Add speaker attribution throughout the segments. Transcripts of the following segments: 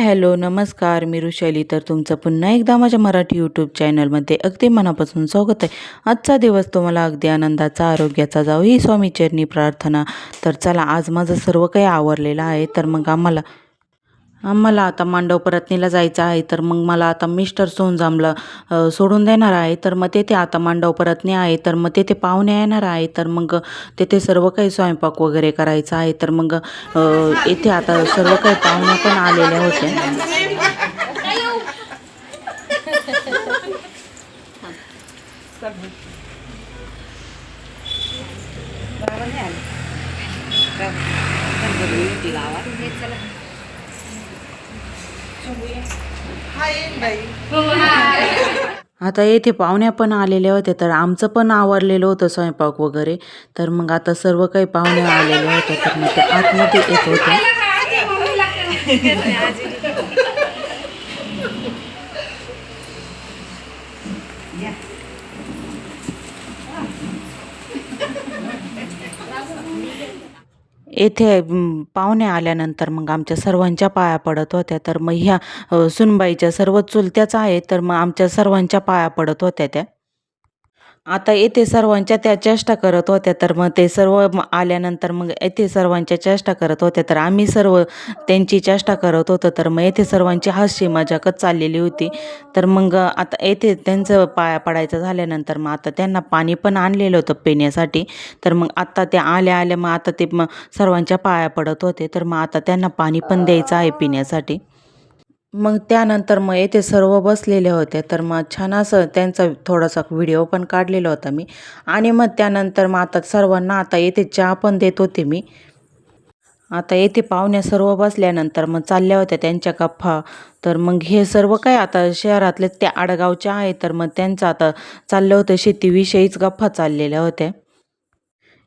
Speaker 1: Hi hello नमस्कार मी रुशाली तर तुमचं पुन्हा एकदा माझ्या मराठी यूट्यूब चॅनलमध्ये अगदी मनापासून स्वागत आहे. आजचा दिवस तुम्हाला अगदी आनंदाचा आरोग्याचा जाऊ ही स्वामीचरणी प्रार्थना. तर चला आज माझं सर्व काही आवरलेलं आहे. तर मग आम्हाला आम्हाला आता मांडव परतनीला जायचं आहे तर मग मला आता मिस्टर सोनजामला सोडून देणार आहे तर मग तेथे आता मांडव परतणी आहे तर मग तेथे पाहुणे येणार आहे तर मग तेथे सर्व काही स्वयंपाक वगैरे करायचा आहे तर मग येथे आता सर्व काही पाहुण्या पण आलेल्या होत्या आता येथे पाहुण्या पण आलेल्या होत्या तर आमचं पण आवरलेलं होतं स्वयंपाक वगैरे. तर मग आता सर्व काही पाहुणे आलेले होते तर मग ते आतमध्ये येत होते. येथे पाहुणे आल्यानंतर मग आमच्या सर्वांच्या पाया पडत होत्या. तर मग ह्या सुनबाईच्या सर्व चुलत्याच आहे. तर मग आमच्या सर्वांच्या पाया पडत होत्या त्या. आता येथे सर्वांच्या त्या चेष्टा करत होत्या तर मग ते सर्व म- आल्यानंतर मग येथे सर्वांच्या चेष्टा करत होत्या तर आम्ही सर्व त्यांची चेष्टा करत होतो तर मग येथे सर्वांची हास्य मजाकच चाललेली होती. तर मग आता येथे त्यांचं पाया पडायचं झाल्यानंतर मग आता त्यांना पाणी पण आणलेलं होतं पिण्यासाठी. तर मग आत्ता त्या आल्या आल्या मग आता ते मग सर्वांच्या पाया पडत होते तर मग आता त्यांना पाणी पण द्यायचं आहे पिण्यासाठी. मग त्यानंतर मग येथे सर्व बसलेले होते. तर मग छान असं त्यांचा थोडासा व्हिडिओ पण काढलेला होता मी. आणि मग त्यानंतर मग आता सर्वांना आता येथे चहा पण देत होते मी. आता येथे पाहुण्या सर्व बसल्यानंतर मग चालल्या होत्या त्यांच्या गप्पा. तर मग हे सर्व काय आता शहरातले त्या आडगावच्या आहे. तर मग त्यांचं आता चाललं होतं शेतीविषयीच गप्पा चाललेल्या होत्या.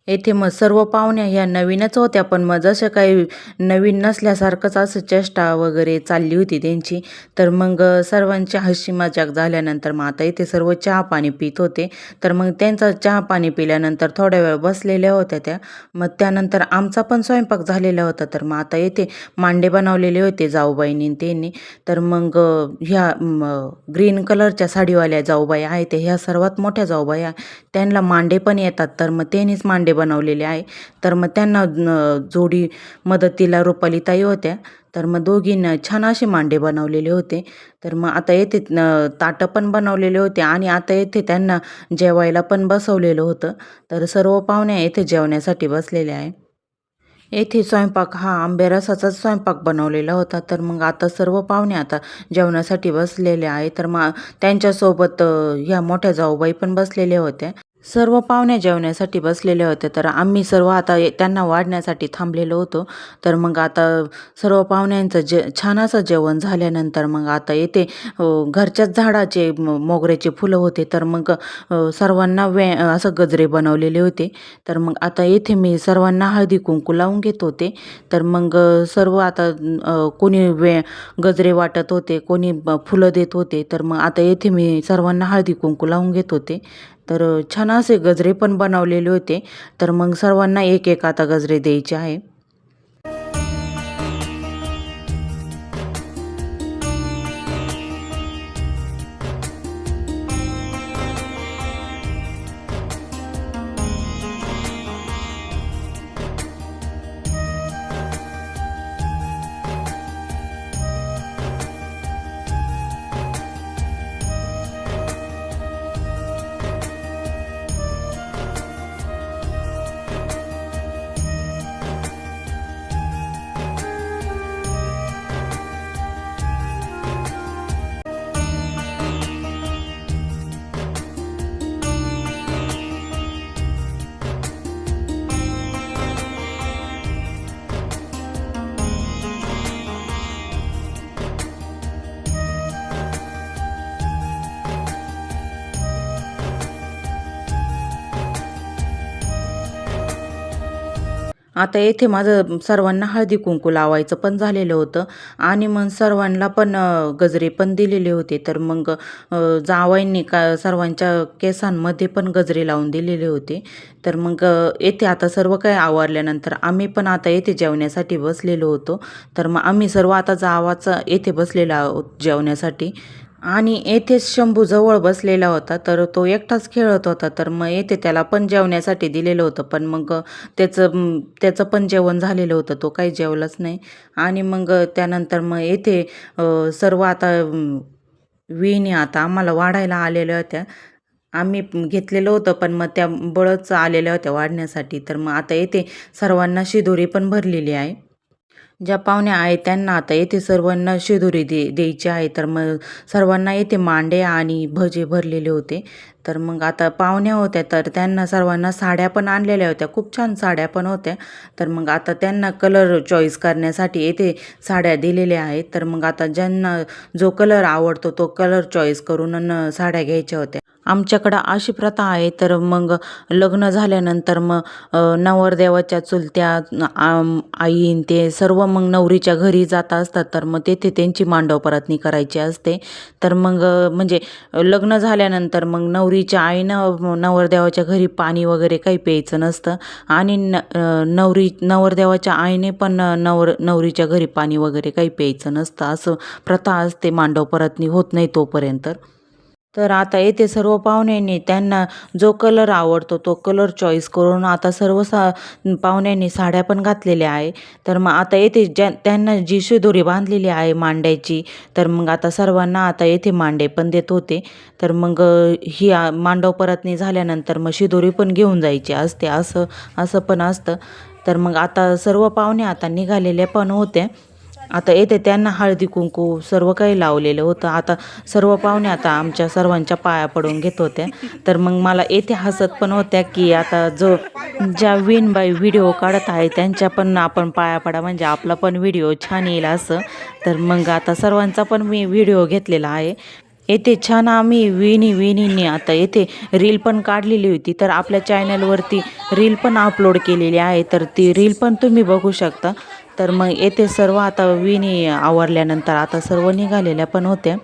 Speaker 1: येथे मग सर्व पाहुण्या ह्या नवीनच होत्या पण मग जसं काही नवीन नसल्यासारखंच असं चेष्टा वगैरे चालली होती त्यांची. तर मग सर्वांची हशी मजाक झाल्यानंतर मग आता इथे सर्व चहा पाणी पित होते. तर मग त्यांचा चहा पाणी पिल्यानंतर थोड्या वेळ बसलेल्या होत्या त्या. मग त्यानंतर आमचा पण स्वयंपाक झालेला होता. तर मग आता येथे मांडे बनवलेले होते जाऊबाईंनी त्यांनी. तर मग ह्या ग्रीन कलरच्या साडीवाल्या जाऊबाई आहेत. ह्या सर्वात मोठ्या जाऊबाई त्यांना मांडे पण येतात. तर मग त्यांनीच मांडे बनवलेले आहे. तर मग त्यांना जोडी मदतीला रुपालीताई होत्या. तर मग दोघींना छान असे मांडे बनवलेले होते. तर मग आता येथे ताटं पण बनवलेले होते आणि आता येथे त्यांना जेवायला पण बसवलेलं होतं. तर सर्व पाहुण्या येथे जेवण्यासाठी बसलेल्या आहे. येथे स्वयंपाक हा आंबेरसाचाच स्वयंपाक बनवलेला होता. तर मग आता सर्व पाहुणे आता जेवणासाठी बसलेले आहे. तर मग त्यांच्यासोबत ह्या मोठ्या जाऊबाई पण बसलेल्या होत्या. सर्व पाहुण्या जेवण्यासाठी बसलेले होते. तर आम्ही सर्व आता त्यांना वाढण्यासाठी थांबलेलो होतो. तर मग आता सर्व पाहुण्यांचं जे छान असं जेवण झाल्यानंतर मग आता येते घरच्याच झाडाचे मोगऱ्याचे फुलं होते. तर मग सर्वांना वे असं गजरे बनवलेले होते. तर मग आता येथे मी सर्वांना हळदी कुंकू लावून घेत होते. तर मग सर्व आता कोणी वे गजरे वाटत होते कोणी फुलं देत होते. तर मग आता येथे मी सर्वांना हळदी कुंकू लावून घेत होते. तर छान असे गजरे पण बनवलेले होते. तर मग सर्वांना एक एक आता गजरे द्यायचे आहे. आता येथे माझं सर्वांना हळदी कुंकू लावायचं पण झालेलं होतं. आणि मग सर्वांना पण गजरे पण दिलेले होते. तर मग जावाईंनी का सर्वांच्या केसांमध्ये पण गजरे लावून दिलेले होते. तर मग येथे आता सर्व काही आवरल्यानंतर आम्ही पण आता येथे जेवण्यासाठी बसलेलो होतो. तर मग आम्ही सर्व आता जावाचं येथे बसलेलो आहोत जेवण्यासाठी. आणि येथेच शंभू जवळ बसलेला होता तर तो एकटाच खेळत होता तर मग येथे त्याला पण जेवण्यासाठी दिलेलं होतं पण मग त्याचं त्याचं पण जेवण झालेलं होतं तो काही जेवलाच नाही. आणि मग त्यानंतर मग येथे सर्व आता अम, आता आम्हाला वाढायला आलेल्या होत्या. आम्ही घेतलेलं होतं पण मग त्या बळच आलेल्या होत्या वाढण्यासाठी. तर मग आता येथे सर्वांना शिदोरी पण भरलेली आहे. ज्या पाहुण्या आहेत त्यांना आता येथे सर्वांना शिदोरी दे द्यायची आहे. तर मग सर्वांना येथे मांडे आणि भजे भरलेले होते. तर मग आता पाहुण्या होत्या तर त्यांना सर्वांना साड्या पण आणलेल्या होत्या. खूप छान साड्या पण होत्या. तर मग आता त्यांना कलर चॉईस करण्यासाठी येथे साड्या दिलेल्या आहेत. तर मग आता ज्यांना जो कलर आवडतो तो कलर चॉईस करून साड्या घ्यायच्या होत्या. आमच्याकडं अशी प्रथा आहे. तर मग लग्न झाल्यानंतर मग नवरदेवाच्या चुलत्या आम आईन ते सर्व मग नवरीच्या घरी जात असतात. तर मग तेथे त्यांची मांडवपरातनी करायची असते. तर मग म्हणजे लग्न झाल्यानंतर मग नवरीच्या आईनं नवरदेवाच्या घरी पाणी वगैरे काही प्यायचं नसतं. आणि न नवरी नवरदेवाच्या आईने पण नवर नवरीच्या घरी पाणी वगैरे काही प्यायचं नसतं. असं प्रथा असते. मांडवपरातनी होत नाही तोपर्यंत. तर आता येथे सर्व पाहुण्यांनी त्यांना जो कलर आवडतो तो कलर चॉईस करून आता सर्व सा पाहुण्यांनी साड्या पण घातलेल्या आहे. तर मग आता येथे ज्या त्यांना जी शिदोरी बांधलेली आहे मांड्याची तर मग आता सर्वांना आता येथे मांडे पण देत होते. तर मग ही मांडव परतणी झाल्यानंतर मग शिदोरी पण घेऊन जायची असते असं असं पण असतं. तर मग आता सर्व पाहुणे आता निघालेल्या पण होत्या. आता येते त्यांना हळदी कुंकू सर्व काही लावलेलं होतं. आता सर्व पाहुणे आता आमच्या सर्वांच्या पाया पडून घेत होत्या तर मग मला येथे हसत पण होत्या की आता जो ज्या विणबाई व्हिडिओ काढत आहे त्यांच्या पण आपण पाया पडा. म्हणजे आपला पण व्हिडिओ छान येईल असं. तर मग आता सर्वांचा पण मी व्हिडिओ घेतलेला आहे. येथे छान आम्ही विणी विणींनी आता येथे रील पण काढलेली होती. तर आपल्या चॅनलवरती रील पण अपलोड केलेली आहे. तर ती रील पण तुम्ही बघू शकता. तर मग येथे सर्व आता विणी आवरल्यानंतर आता सर्व निघालेल्या पण होत्या.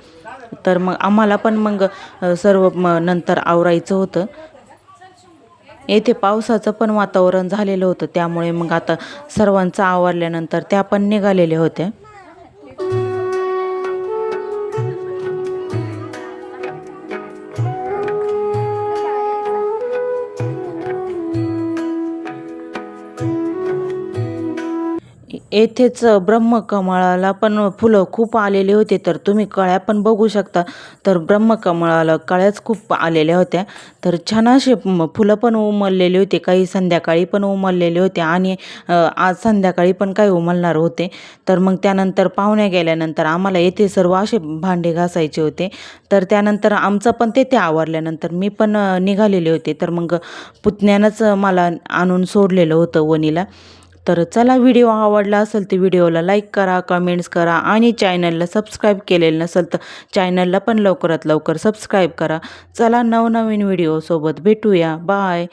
Speaker 1: तर मग आम्हाला पण मग सर्व म नंतर आवरायचं होतं. येथे पावसाचं पण वातावरण झालेलं होतं. त्यामुळे मग आता सर्वांचं आवरल्यानंतर त्या पण निघालेल्या होत्या. येथेच ब्रह्मकमळाला पण फुलं खूप आलेले होते. तर तुम्ही कळ्या पण बघू शकता. तर ब्रह्मकमळाला कळ्याच खूप आलेल्या होत्या. तर छान असे फुलं पण उमललेले होते. काही संध्याकाळी पण उमललेले होते आणि आज संध्याकाळी पण काही उमलणार होते. तर मग त्यानंतर पाहुण्या गेल्यानंतर आम्हाला येथे सर्व असे भांडे घासायचे होते. तर त्यानंतर आमचं पण तेथे आवरल्यानंतर मी पण निघालेले होते. तर मग पुतण्यानंच मला आणून सोडलेलं होतं वणीला. तर चला व्हिडिओ आवडला असेल तर व्हिडिओला लाईक करा कमेंट्स करा आणि चॅनलला सबस्क्राईब केलेलं नसेल तर चॅनलला पण लवकरात लवकर सबस्क्राईब करा. चला नवनवीन व्हिडिओसोबत भेटूया. बाय